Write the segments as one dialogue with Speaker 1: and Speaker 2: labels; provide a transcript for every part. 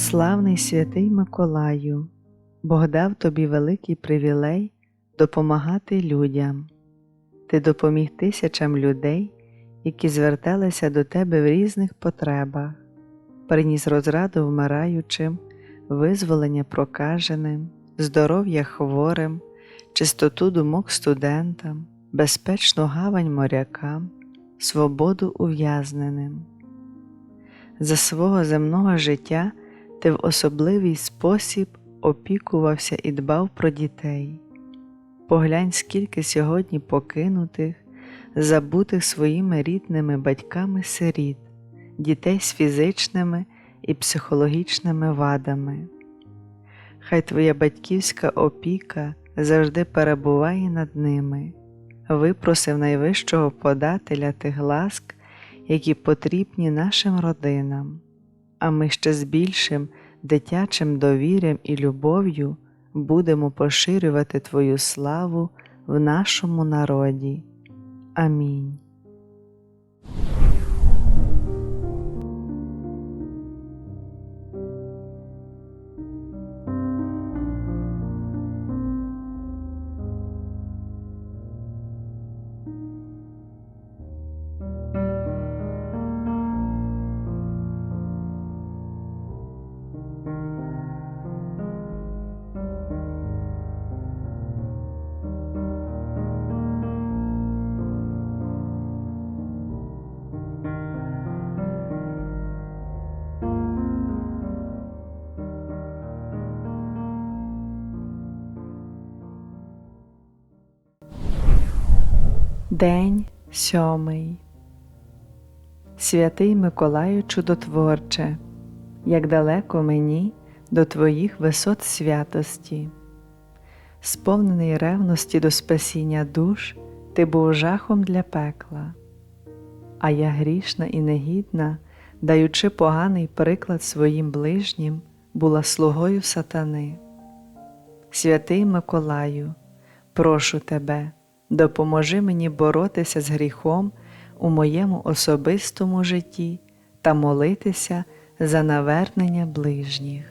Speaker 1: Славний святий Миколаю, Бог дав тобі великий привілей допомагати людям. Ти допоміг тисячам людей, які зверталися до тебе в різних потребах, приніс розраду вмираючим, визволення прокаженим, здоров'я хворим, чистоту думок студентам, безпечну гавань морякам, свободу ув'язненим. За свого земного життя ти в особливий спосіб опікувався і дбав про дітей. Поглянь, скільки сьогодні покинутих, забутих своїми рідними батьками сиріт, дітей з фізичними і психологічними вадами. Хай твоя батьківська опіка завжди перебуває над ними, випросив найвищого подателя тих ласк, які потрібні нашим родинам, а ми ще з більшим дитячим довір'ям і любов'ю будемо поширювати Твою славу в нашому народі. Амінь. День сьомий. Святий Миколаю Чудотворче, як далеко мені до Твоїх висот святості, сповнений ревності до спасіння душ, Ти був жахом для пекла, а я грішна і негідна, даючи поганий приклад своїм ближнім, була слугою сатани. Святий Миколаю, прошу тебе допоможи мені боротися з гріхом у моєму особистому житті та молитися за навернення ближніх.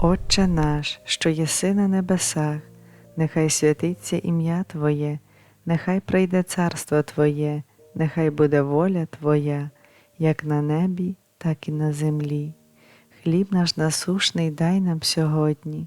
Speaker 1: Отче наш, що єси на небесах, нехай святиться ім'я Твоє, нехай прийде царство Твоє, нехай буде воля Твоя, як на небі, так і на землі. Хліб наш насушний дай нам сьогодні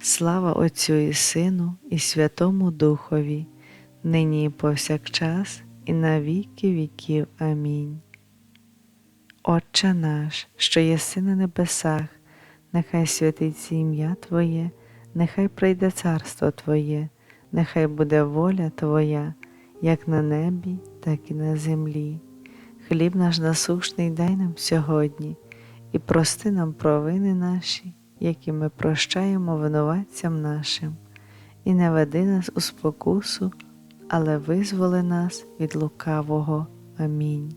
Speaker 1: Слава Отцю і Сину, і Святому Духові, нині і повсякчас, і на віки віків. Амінь. Отче наш, що єси на небесах, нехай святиться ім'я Твоє, нехай прийде царство Твоє, нехай буде воля Твоя, як на небі, так і на землі. Хліб наш насушний дай нам сьогодні, і прости нам провини наші які ми прощаємо винуватцям нашим, і не веди нас у спокусу, але визволи нас від лукавого. Амінь.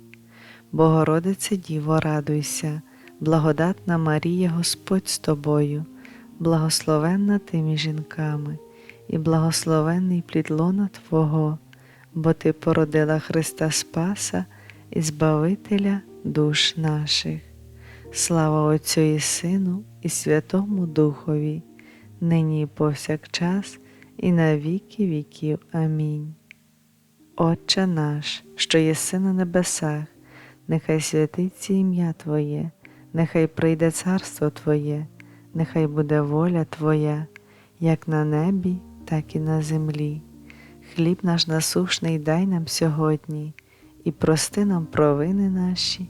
Speaker 1: Богородице Діво, радуйся, благодатна Марія Господь з тобою, благословенна ти між жінками, і благословенний плід лона Твого, бо Ти породила Христа Спаса і Збавителя душ наших. Слава Отцю і Сину, і Святому Духові, нині і повсякчас, і на віки віків. Амінь. Отче наш, що єси на небесах, нехай святиться ім'я Твоє, нехай прийде царство Твоє, нехай буде воля Твоя, як на небі, так і на землі. Хліб наш насушний дай нам сьогодні, і прости нам провини наші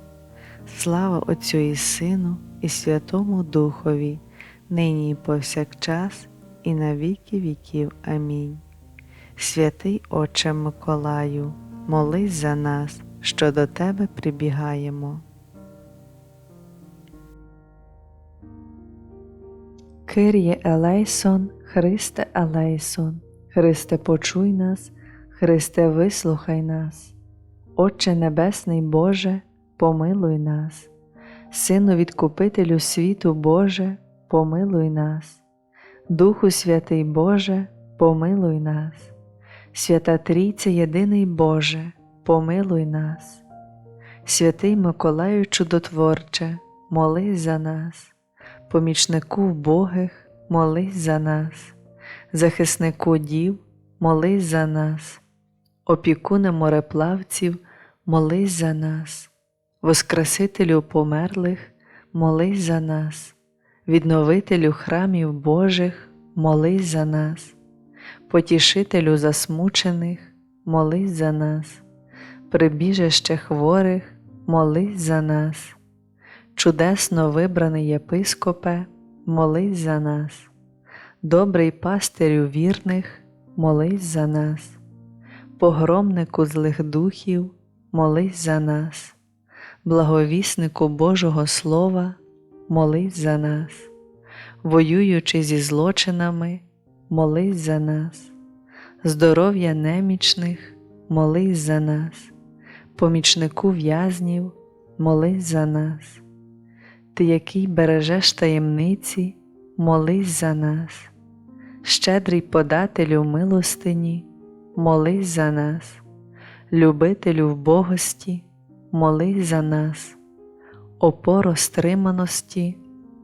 Speaker 1: Слава Отцю і Сину, і Святому Духові, нині і повсякчас, і на віки віків. Амінь. Святий Отче Миколаю, молись за нас, що до Тебе прибігаємо. Кир'є Елейсон, Христе Елейсон, Христе почуй нас, Христе вислухай нас, Отче Небесний Боже, помилуй нас, Сину Відкупителю світу Боже, помилуй нас, Духу Святий Боже, помилуй нас, Свята Трійця Єдиний Боже, помилуй нас, Святий Миколаю Чудотворче, молись за нас. Помічнику вбогих, молись за нас, захиснику дів, молись за нас, опікуне мореплавців, молись за нас, Воскресителю померлих, молись за нас, відновителю храмів Божих, молись за нас, потішителю засмучених, молись за нас, прибіжище хворих, молись за нас. Чудесно вибраний єпископе, молись за нас, добрий пастирю вірних, молись за нас, погромнику злих духів, молись за нас, благовіснику Божого Слова, молись за нас, воюючи зі злочинами, молись за нас, здоров'я немічних, молись за нас, помічнику в'язнів, молись за нас. Ти, який бережеш таємниці, молись за нас, щедрий подателю милостині, молись за нас, любителю вбогості, молись за нас, опоро стриманості,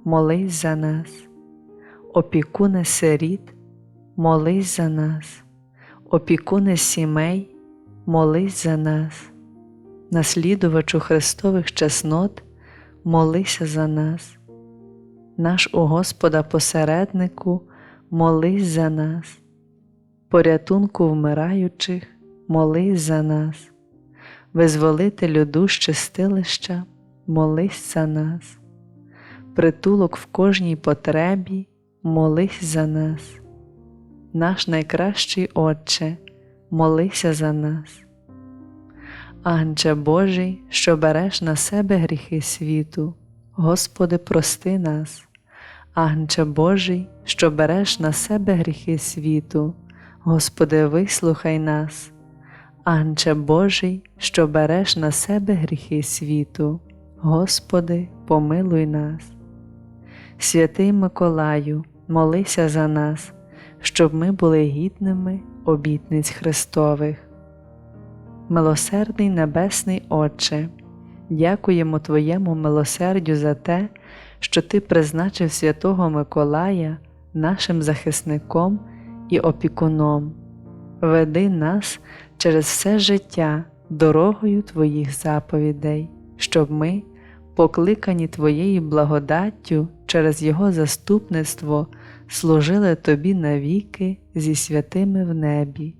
Speaker 1: молись за нас, опікуне сиріт, молись за нас, опікуне сімей, молись за нас, наслідувачу Христових чеснот молися за нас, наш у Господа посереднику, молись за нас, порятунку вмираючих, молись за нас, визволителю душ чистилища, молись за нас, притулок в кожній потребі, молись за нас, наш найкращий Отче, молися за нас. Анче Божий, що береш на себе гріхи світу, Господи, прости нас, Анче Божий, що береш на себе гріхи світу, Господи, вислухай нас, Анче Божий, що береш на себе гріхи світу, Господи, помилуй нас. Святий Миколаю, молися за нас, щоб ми були гідними обітниць Христових. Милосердний Небесний Отче, дякуємо Твоєму милосердю за те, що Ти призначив святого Миколая нашим захисником і опікуном. Веди нас через все життя дорогою Твоїх заповідей, щоб ми, покликані Твоєю благодаттю через Його заступництво, служили Тобі навіки зі святими в небі,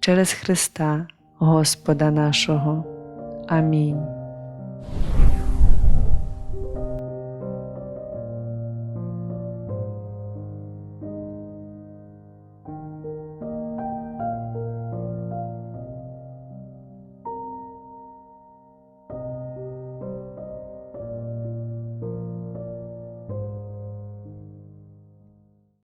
Speaker 1: через Христа. Господа нашого. Амінь.